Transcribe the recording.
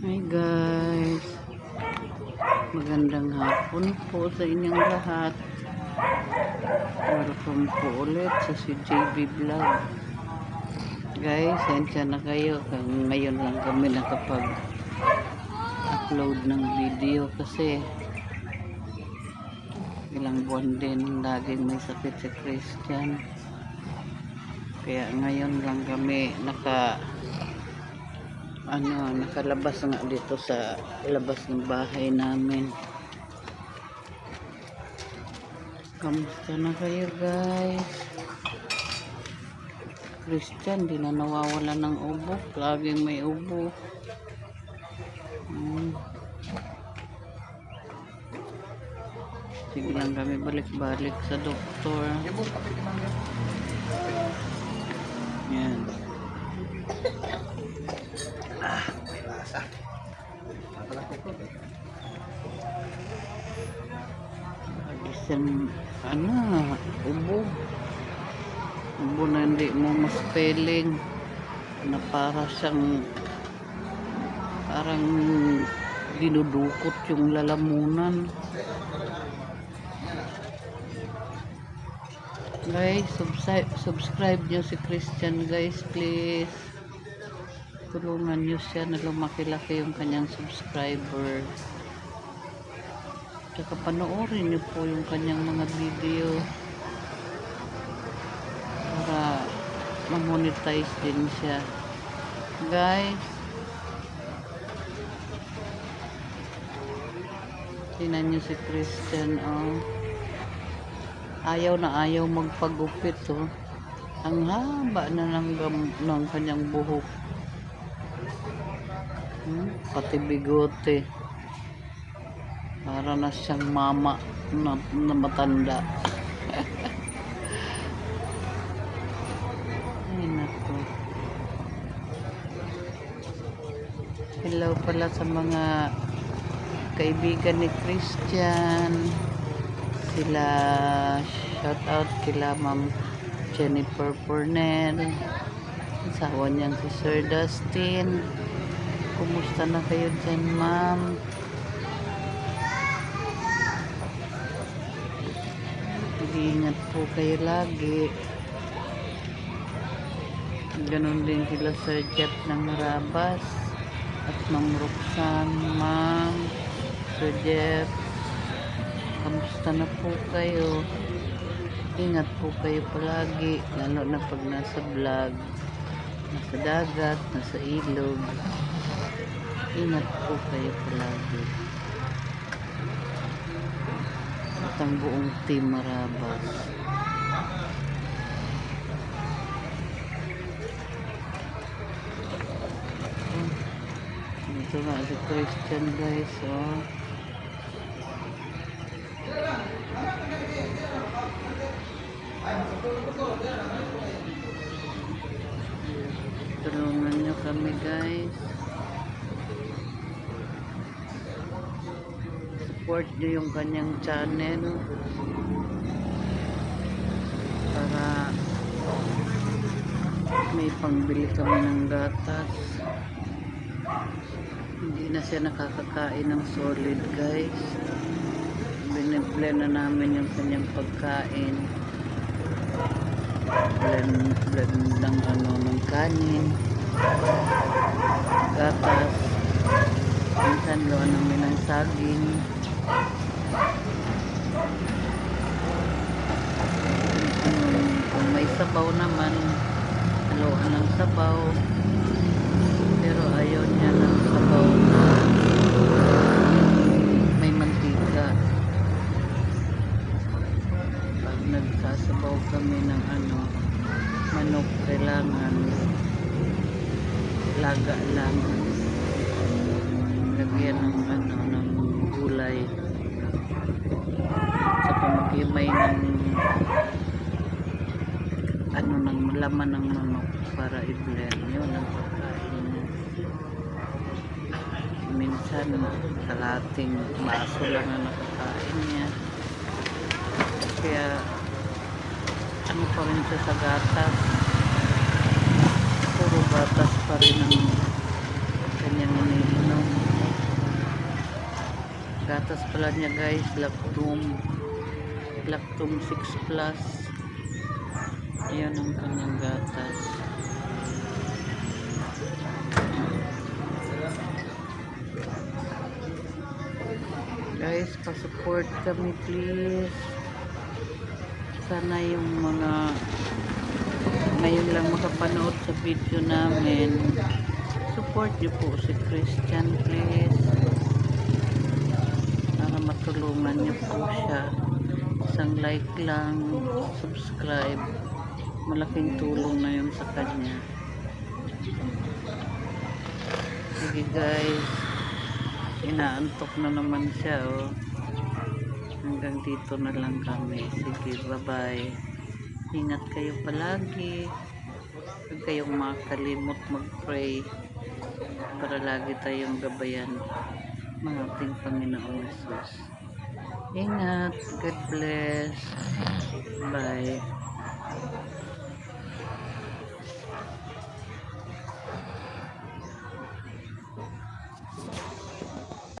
Hi guys. Magandang hapon po sa inyong lahat. Welcome po ulit sa si JB Vlog. Guys, sensya na kayo. Ngayon lang kami nakapag upload ng video kasi ilang buwan din laging may sakit si Christian. Kaya ngayon lang kami naka ano, nakalabas nga dito sa labas ng bahay namin. Kamusta na kayo guys? Christian, di na nawawala ng ubo. Laging may ubo. Hmm. Sige lang kami balik-balik sa doktor. Yan. Isang, ano, ubo. Ubo na hindi mo ma-spelling. Na para siyang, parang dinudukot yung lalamunan. Guys, subscribe, subscribe nyo si Christian guys, please. Tulungan nyo siya na lumaki-laki yung kanyang subscriber. Tsaka panoorin nyo po yung kanyang mga video para ma-monetize din siya. Guys, tingnan nyo si Christian, oh. Ayaw na ayaw magpagupit, oh. Ang haba na ng, ng kanyang buhok. Hmm, pati bigote. Para na siyang mama na, na matanda. Ay, naku. Hello pala sa mga kaibigan ni Christian. Sila, shout out kila Ma'am Jennifer Purnell. Asawa niyang si Sir Dustin. Kumusta na kayo dyan, ma'am? Ingat po kayo lagi. Ganon din sila Sir Jeff ng Marabas. At Ma'am Roxanne, Ma'am, Sir Jeff. Kamusta na po kayo? Ingat po kayo palagi, lalo na pag nasa vlog, nasa dagat, nasa ilog. Ingat po kayo palagi. At ang buong team Marabas. Dito nga si Christian guys, oh. Tulungan nyo kami guys. Support nyo yung kanyang channel. Para may pangbili kami ng gatas. Hindi na siya nakakakain ng solid guys. Biniblend na namin yung kanyang pagkain blend blend ng ano ng kanin gatas minsan gawa namin ng saging kung may sabaw naman haluan ng sabaw. Pero ayaw niya ng sabaw na may mantika. Pag nagsasabaw kami ng ano manok kailangan laga lang. Lagyan ng ano ng gulay saka maghimay ng ano ng laman ng manok para i-blend yun ang pagkain minsan kalating baso lang ang nakakain niya. Kaya ano pa rin siya sa gatas? Puro gatas pa rin ang kanyang iniinom gatas pala niya guys. Lactum lactum 6 plus. Yan ang kanyang gatas. Guys pa-support kami please. Sana yung mga ngayon lang makapanood sa video namin. Support niyo po si Christian please matulungan niyo po siya. Isang like lang subscribe. Malaking tulong na yun sa kanya. Sige guys. Inaantok na naman siya oh. Hanggang dito na lang kami. Sige bye bye ingat kayo palagi. Huwag kayong makalimot mag pray para lagi tayong gabayan ng ating Panginoong Jesus. Ingat. God bless. Bye.